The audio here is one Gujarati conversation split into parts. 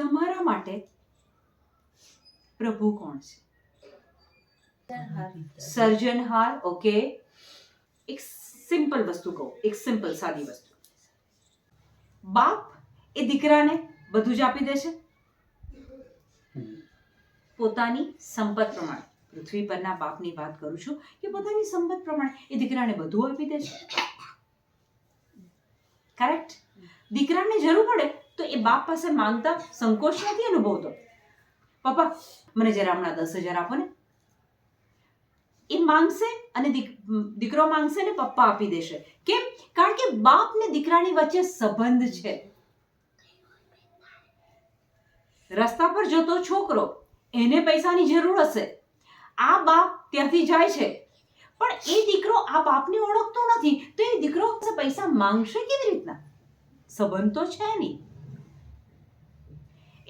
તમારા માટે પ્રભુ કોણ છે? સર્જનહાર, ઓકે. એક સિમ્પલ વસ્તુ કહું, એક સિમ્પલ સાદી વસ્તુ. બાપ એ દીકરાને બધું જ આપી દે છે પોતાની સંપત પ્રમાણે. પૃથ્વી પરના બાપની વાત કરું છું કે પોતાની સંપત પ્રમાણે એ દીકરાને બધું આપી દે છે કરેક્ટ દીકરાને જરૂર પડે તો એ બાપ પાસે માંગતા સંકોચ નથી અનુભવતો? પપ્પા, મને જરા હમણાં દસ હજાર આપો ને. એ માંગશે અને દીકરો માંગશે ને પપ્પા આપી દેશે. કેમ? કારણ કે બાપ ને દીકરાની વચ્ચે સંબંધ છે. રસ્તા પર જતો છોકરો, એને પૈસાની જરૂર હશે. આ બાપ ત્યાંથી જાય છે. પણ એ દીકરો આ બાપને ઓળખતો નથી. તો એ દીકરો પૈસા માંગશે કેવી રીતના? સંબંધ તો છે નહીં.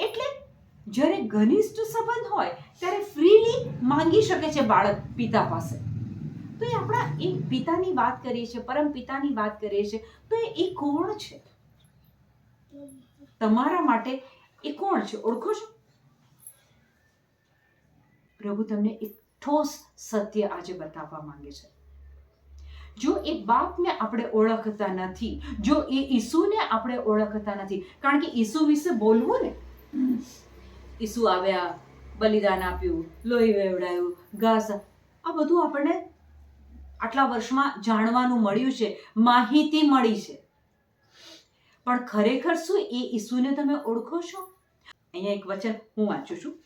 એટલે જ્યારે ઘનિષ્ઠ સંબંધ હોય, ત્યારે ફ્રીલી માંગી શકે છે બાળક પિતા પાસે. તો એ આપણા એ પિતાની વાત કરીએ છીએ, પરમ પિતાની વાત કરીએ છીએ, તો એ- કોણ છે? તમારા માટે એ કોણ છે? ઓળખો છો? પ્રભુ તમને એક ઠોસ સત્ય આજે બતાવવા માંગે છે. જો એ બાપને આપણે ઓળખતા નથી, જો એ ઈસુને આપણે ઓળખતા નથી, કારણ કે ઈસુ વિશે બોલવું ને ઈસુ આવ્યા, બલિદાન આપ્યું, લોહી વેવડાયું, ઘાસ આ બધું આપણને આટલા વર્ષમાં જાણવાનું મળ્યું છે, માહિતી મળી છે. પણ ખરેખર શું એ ઈસુને તમે ઓળખો છો? અહીંયા એક વચન હું વાંચું છું.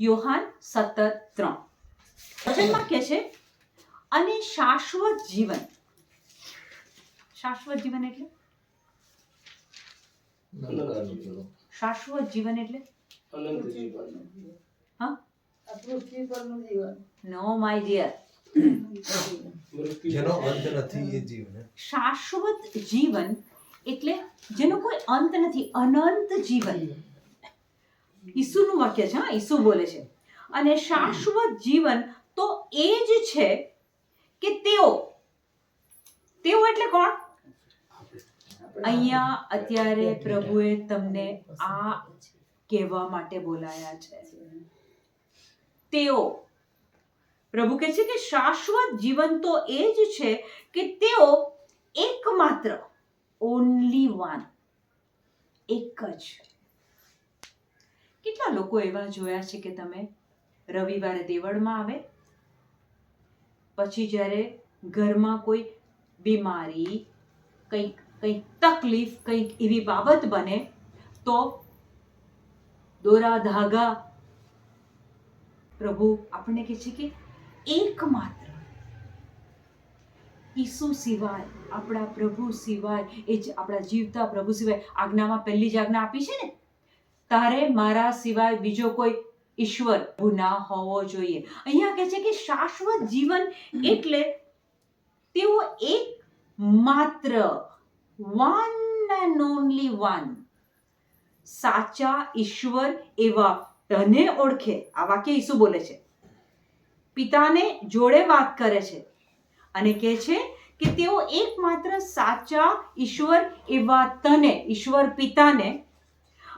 યોહાન સત્તર ત્રણ. વચનમાં કહે છે, અને શાશ્વત જીવન. શાશ્વત જીવન એટલે? શાશ્વત જીવન એટલે? અનંત જીવન. હા? આ પૃથ્વી પરનું જીવન નો માય ડિયર જેનો અંત નથી એ જીવન. શાશ્વત જીવન એટલે જેનો કોઈ અંત નથી અનંત જીવન. ઈસુનું વાક્ય છે હા ઈસુ બોલે છે. અને શાશ્વત જીવન તો એ જ છે કે તેઓ. તેઓ એટલે કોણ? અહીંયા અત્યારે પ્રભુએ તમને આ કહેવા માટે બોલાયા છે. તેઓ પ્રભુ કહે છે કે શાશ્વત જીવન તો એ જ છે કે તેઓ એકમાત્ર ઓનલી વન એક જ. કેટલા લોકો એવા જોયા છે કે તમે રવિવારે દેવળમાં આવે પછી જ્યારે ઘરમાં કોઈ બીમારી કંઈક કંઈક તકલીફ, કંઈક એવી બાબત બને, તો દોરા ધાગા પ્રભુ આપણને કહે છે કે એકમાત્ર ઈસુ સિવાય, આપણા પ્રભુ સિવાય, એ જ આપણા જીવતા પ્રભુ સિવાય આજ્ઞામાં પહેલી જ આજ્ઞા આપી છે ને? તારે મારા સિવાય બીજો કોઈ ઈશ્વર ના હોવો જોઈએ. અહીંયા કહે છે કે શાશ્વત જીવન એટલે તેઓ એક માત્ર વન એન્ડ ઓનલી વન સાચા ઈશ્વર એવા તને ઓળખે. આ વાક્ય ઈસુ બોલે છે. પિતાને જોડે વાત કરે છે અને કહે છે કે તેઓ એકમાત્ર સાચા ઈશ્વર એવા તને ઈશ્વર પિતાને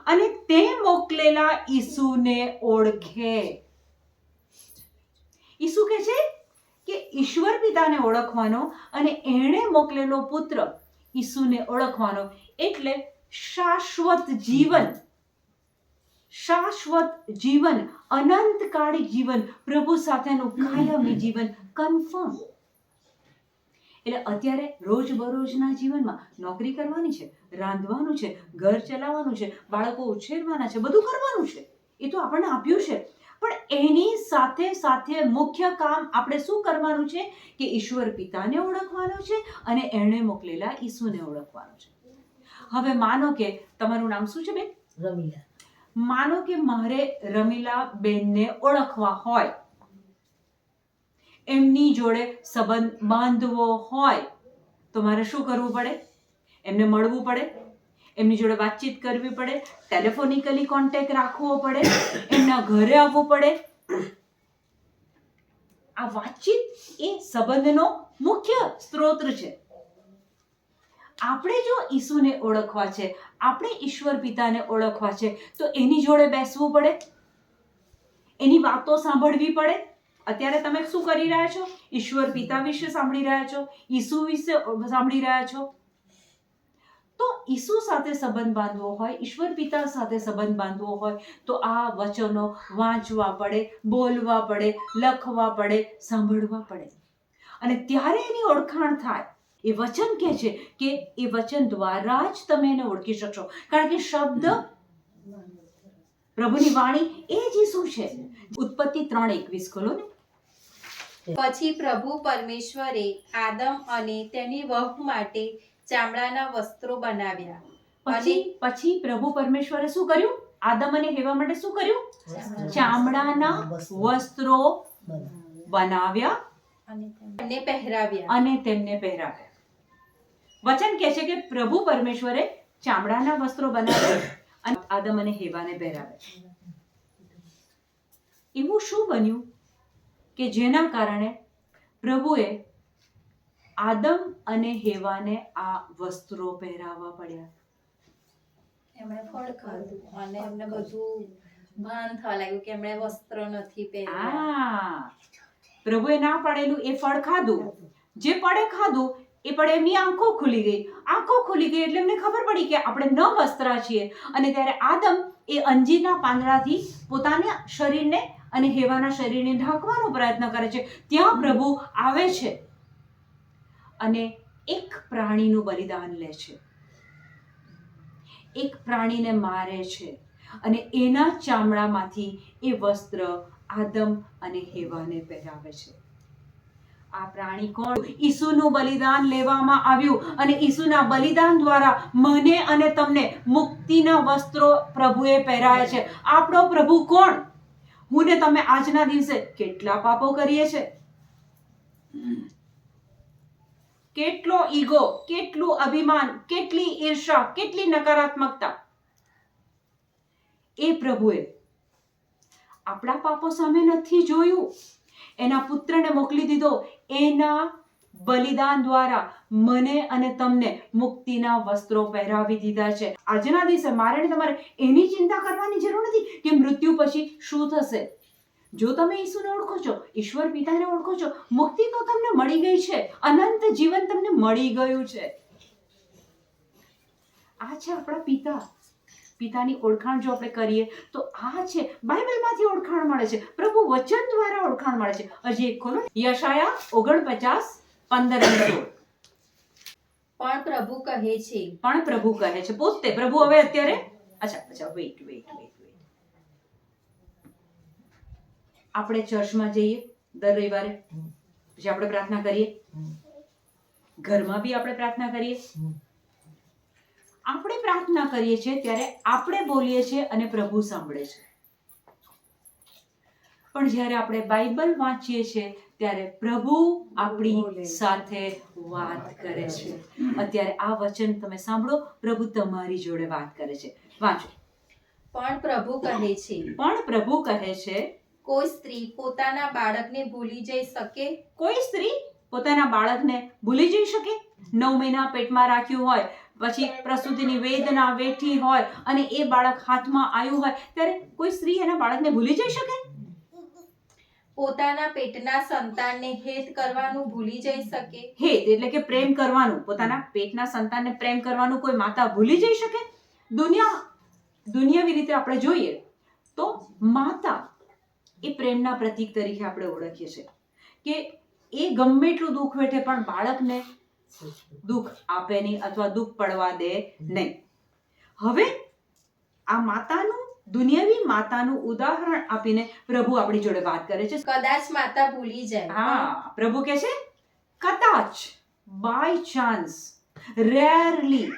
અને તે મોકલેલા ઈસુને ઓળખે. ઈસુ કહે છે કે ઈશ્વર પિતાને ઓળખવાનો અને એણે મોકલેલો પુત્ર ઈસુને ઓળખવાનો. એટલે શાશ્વત જીવન શાશ્વત જીવન, અનંતકાળી જીવન, પ્રભુ સાથેનું કાયમી જીવન કન્ફર્મ એટલે અત્યારે રોજબરોજના જીવનમાં નોકરી કરવાની છે, રાંધવાનું છે, ઘર ચલાવવાનું છે, બાળકો ઉછેરવાના છે, બધું કરવાનું છે. એ તો આપણને આપ્યું છે. પણ એની સાથે સાથે મુખ્ય કામ આપણે શું કરવાનું છે કે ઈશ્વર પિતાને ઓળખવાનું છે અને એણે મોકલેલા ઈસુને ઓળખવાનું છે. હવે માનો કે તમારું નામ શું છે બેન? રમીલા. માનો કે મારે રમીલા બેનને ઓળખવા હોય. એમની જોડે સંબંધ બાંધવો હોય તો મારે શું કરવું પડે? એમને મળવું પડે? એમની જોડે વાતચીત કરવી પડે, ટેલિફોનિકલી કોન્ટેક્ટ રાખવો પડે, એમના ઘરે આવવું પડે. આ વાતચીત એ સંબંધનો મુખ્ય સ્ત્રોત છે. આપણે જો ઈસુને ઓળખવા છે, આપણે ઈશ્વર પિતાને ઓળખવા છે, તો એની જોડે બેસવું પડે. એની વાતો સાંભળવી પડે. અત્યારે તમે શું કરી રહ્યા છો? ઈશ્વર પિતા વિશે સાંભળી રહ્યા છો? ઈસુ વિશે સાંભળી રહ્યા છો? ઈસુ સાથે સંબંધ બાંધવો હોય, ઈશ્વર પિતા સાથે સંબંધ બાંધવો હોય, તો આ વચનો વાંચવા પડે, બોલવા પડે, લખવા પડે, સાંભળવા પડે. અને ત્યારે એની ઓળખાણ થાય. એ વચન કહે છે કે એ વચન દ્વારા જ તમે એને ઓળખી શકશો. કારણ કે શબ્દ પ્રભુની વાણી એ જ ઈસુ છે. ઉત્પત્તિ ત્રણ એકવીસ, ખોલો ને. પછી પ્રભુ પરમેશ્વરે આદમ અને તેની વહુ માટે ચામડાના વસ્ત્રો બનાવ્યા. પછી પછી પ્રભુ પરમેશ્વરે શું કર્યું? આદમ અને હેવા માટે શું કર્યું? ચામડાના વસ્ત્રો. બનાવ્યા. અને પહેરાવ્યા. અને તેમને પહેરાવ્યા. વચન કહે છે કે પ્રભુ પરમેશ્વરે ચામડાના વસ્ત્રો બનાવ્યા અને આદમ અને હેવાને પહેરાવ્યા. એવું શું બન્યું? કે જેના કારણે પ્રભુએ આદમ અને હેવાને આ વસ્ત્રો પહેરાવવા પડ્યા. એમણે ફળ ખાધું અને એમને બધું ભાન થવા લાગ્યું કે એમણે વસ્ત્ર નથી પહેર્યા. પ્રભુએ ના પડેલું એ ફળ ખાધું. જે પડે ખાધું એ પડે એમની આંખો ખુલી ગઈ. આંખો ખુલી ગઈ એટલે એમને ખબર પડી કે આપણે ન વસ્ત્રા છીએ. અને ત્યારે આદમ એ અંજીરના પાંદડાથી પોતાના શરીરને અને હેવાના શરીરને ઢાંકવાનો પ્રયત્ન કરે છે. ત્યાં પ્રભુ આવે છે. અને એક પ્રાણીનું બલિદાન લે છે. એક પ્રાણીને મારે છે અને એના ચામડામાંથી એ વસ્ત્ર, આદમ અને હેવાને પહેરાવે છે. આ પ્રાણી કોણ? ઈસુનું બલિદાન લેવામાં આવ્યું અને ઈસુના બલિદાન દ્વારા મને અને તમને મુક્તિના વસ્ત્રો પ્રભુએ પહેરાયા છે. આપણો પ્રભુ કોણ? હું ને તમે આજના દિવસે કેટલા પાપો કરીએ છે? કેટલો ઈગો, કેટલું અભિમાન, કેટલી ઈર્ષા કેટલી નકારાત્મકતા? એ પ્રભુએ આપણા પાપો સામે નથી જોયું. એના પુત્રને મોકલી દીધો. એના બલિદાન દ્વારા મને અને તમને મુક્તિના વસ્ત્રો પહેરાવી દીધા છે. આજના દિવસે મારે તમારે એની ચિંતા કરવાની જરૂર નથી કે મૃત્યુ પછી શું થશે? જો તમે ઈસુને ઓળખો છો ઈશ્વર પિતાને ઓળખો છો મુક્તિ તો તમને મળી ગઈ છે અનંત જીવન તમને મળી ગયું છે. આ છે આપણા પિતા. પિતાની ઓળખાણ જો આપણે કરીએ તો આ છે બાઇબલમાંથી ઓળખાણ મળે છે પ્રભુ વચન દ્વારા ઓળખાણ મળે છે. હજી એક ખોલો. યશાયા ઓગણપચાસ પંદર સોળ પણ પ્રભુ કહે છે. પણ પ્રભુ કહે છે. પોતે પ્રભુ હવે અત્યારે? અચ્છા અચ્છા વેઇટ વેઇટ વેઇટ વેઇટ આપણે ચર્ચમાં જઈએ દર રવિવારે. પછી આપણે પ્રાર્થના કરીએ. ઘરમાં બી આપણે પ્રાર્થના કરીએ. આપણે પ્રાર્થના કરીએ છીએ ત્યારે આપણે બોલીએ છીએ અને પ્રભુ સાંભળે છે. પણ જ્યારે આપણે બાઇબલ વાંચીએ છીએ ત્યારે પ્રભુ આપણી સાથે વાત કરે છે. અત્યારે આ વચન તમે સાંભળો પ્રભુ તમારી જોડે વાત કરે છે. વાંચો. પણ પ્રભુ કહે છે. પણ પ્રભુ કહે છે કોઈ સ્ત્રી પોતાના બાળકને ભૂલી જઈ શકે? કોઈ સ્ત્રી પોતાના બાળકને ભૂલી જઈ શકે? નવ મહિના પેટમાં રાખ્યું હોય પછી પ્રસૂતિની વેદના વેઠી હોય અને એ બાળક હાથમાં આવ્યું હોય ત્યારે કોઈ સ્ત્રી એના બાળકને ભૂલી જઈ શકે? પોતાના પેટના સંતાનને હેત કરવાનું ભૂલી જઈ શકે? હેત એટલે કે પ્રેમ કરવાનું. પોતાના પેટના સંતાનને પ્રેમ કરવાનું કોઈ માતા ભૂલી જઈ શકે? દુનિયા દુનિયાવી રીતે આપણે જોઈએ તો માતા એ પ્રેમના પ્રતીક તરીકે આપણે ઓળખીએ છીએ. કે એ ગમે એટલું દુઃખ વેઠે પણ બાળકને દુઃખ આપે નહીં અથવા દુઃખ પડવા દે નહીં. હવે આ માતાનું દુનિયાવી માતાનું ઉદાહરણ આપીને પ્રભુ આપણી જોડે વાત કરે છે. કદાચ માતા ભૂલી જાય. હા પ્રભુ કે છે કદાચ બાય ચાન્સ રેરલી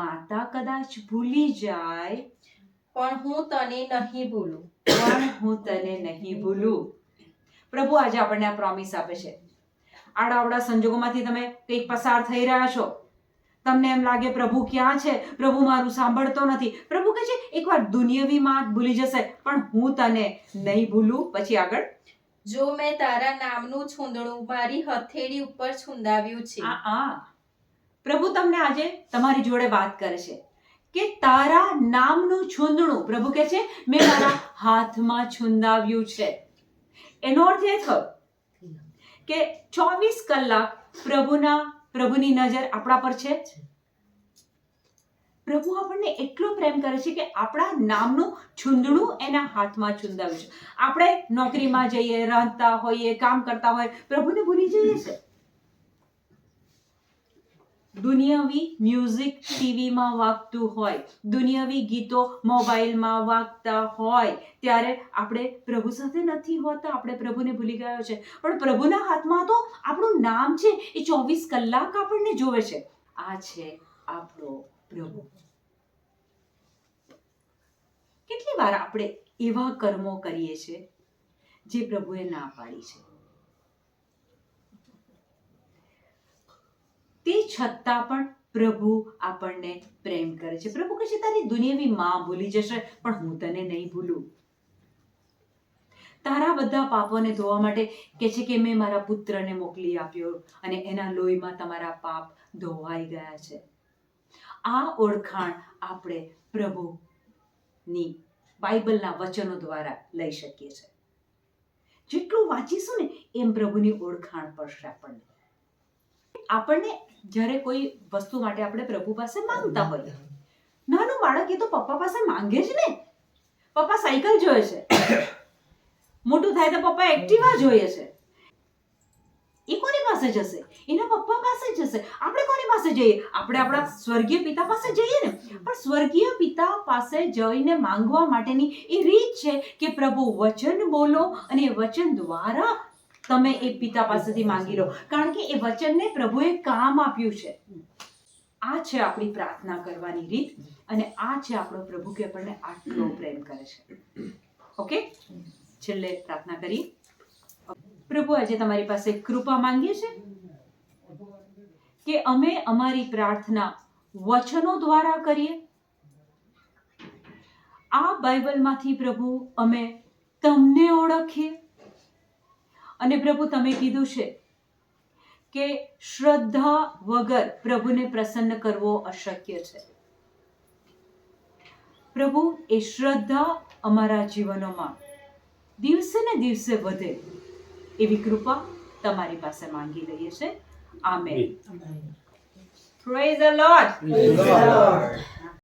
માતા કદાચ ભૂલી જાય પણ હું તને નહીં ભૂલું. પણ હું તને નહીં ભૂલું. પ્રભુ આજે આપણને આ પ્રોમિસ આપે છે. આડાવડા સંજોગોમાંથી તમે કંઈક પસાર થઈ રહ્યા છો. તમને એમ લાગે પ્રભુ ક્યાં છે? પ્રભુ મારું સાંભળતો નથી. પ્રભુ કહે છે એકવાર દુનિયાવી માં ભૂલી જશે પણ હું તને નહીં ભૂલું. પછી આગળ. જો મેં તારા નામનું છૂંદણું મારી હથેળી ઉપર છુંદાવ્યું છે. આ. પ્રભુ તમને આજે તમારી જોડે વાત કરે છે. કે તારા નામનું છૂંદણું, પ્રભુ કહે છે, મેં મારા હાથમાં છૂંદાવ્યું છે. એનો અર્થ એ થયો કે ચોવીસ કલાક પ્રભુના, પ્રભુની નજર આપણા પર છે? પ્રભુ આપણને એટલો પ્રેમ કરે છે કે આપણા નામનું છૂંદણું એના હાથમાં છૂંદાવ્યું છે. આપણે નોકરીમાં જઈએ રાંધતા હોઈએ, કામ કરતા હોય, પ્રભુને ભૂલી જઈએ છે. દુનિયાવી મ્યુઝિક ટીવીમાં વાગતું હોય, દુનિયાવી ગીતો મોબાઈલમાં વાગતા હોય, ત્યારે આપણે પ્રભુ સાથે નથી હોતા, આપણે પ્રભુને ભૂલી ગયો છે. પણ પ્રભુના હાથમાં તો આપણું નામ છે, એ ચોવીસ કલાક આપણને જોવે છે. આ છે આપણો પ્રભુ. કેટલી વાર આપણે એવા કર્મો કરીએ છીએ, જે પ્રભુએ ના પાડી છે? તે છતાં પણ પ્રભુ આપણને પ્રેમ કરે છે. પ્રભુ કહે છે, તારી દુનિયાવી માં ભૂલી જશે, પણ હું તને નહીં ભૂલું. તારા બધા પાપોને ધોવા માટે કે છે કે, મેં મારા પુત્રને મોકલી આપ્યો અને એના લોહીમાં તમારા પાપ ધોવાઈ ગયા છે. આ ઓળખાણ આપણે પ્રભુની બાઇબલના વચનો દ્વારા લઈ શકીએ છીએ. જેટલું વાંચીશું ને, એમ પ્રભુની ઓળખાણ પડશે આપણને. આપણને જ્યારે કોઈ વસ્તુ માટે આપણે પ્રભુ પાસે માંગતા હોઈએ. નાનું બાળક એ તો પપ્પા પાસે માંગે જ ને. પપ્પા સાયકલ જોઈએ છે. મોટું થાય તો પપ્પા એક્ટિવા જોઈએ છે. એ કોની પાસે જશે? એના પપ્પા પાસે જશે. આપણે કોની પાસે જઈએ? આપણે આપણા સ્વર્ગીય પિતા પાસે જઈએ ને. પણ સ્વર્ગીય પિતા પાસે જઈને માંગવા માટેની એ રીત છે કે પ્રભુ વચન બોલો અને વચન દ્વારા તમે એ પિતા પાસેથી માંગી લો. કારણ કે એ વચનને પ્રભુએ કામ આપ્યું છે. આ છે આપણી પ્રાર્થના કરવાની રીત અને આ છે આપણો પ્રભુ કે આપણને આટલો પ્રેમ કરે છે. ઓકે? છેલ્લે પ્રાર્થના કરી પ્રભુ આજે તમારી પાસે કૃપા માંગીએ છે? કે અમે અમારી પ્રાર્થના વચનો દ્વારા કરીએ? આ બાઇબલમાંથી પ્રભુ અમે તમને ઓળખીએ. અને પ્રભુ તમે કીધું છે કે શ્રદ્ધા વગર પ્રભુને પ્રસન્ન કરવો અશક્ય છે. પ્રભુ એ શ્રદ્ધા અમારા જીવનોમાં દિવસે ને દિવસે વધે એવી કૃપા તમારી પાસે માંગી લઈએ છે amen. Praise the Lord Praise the Lord.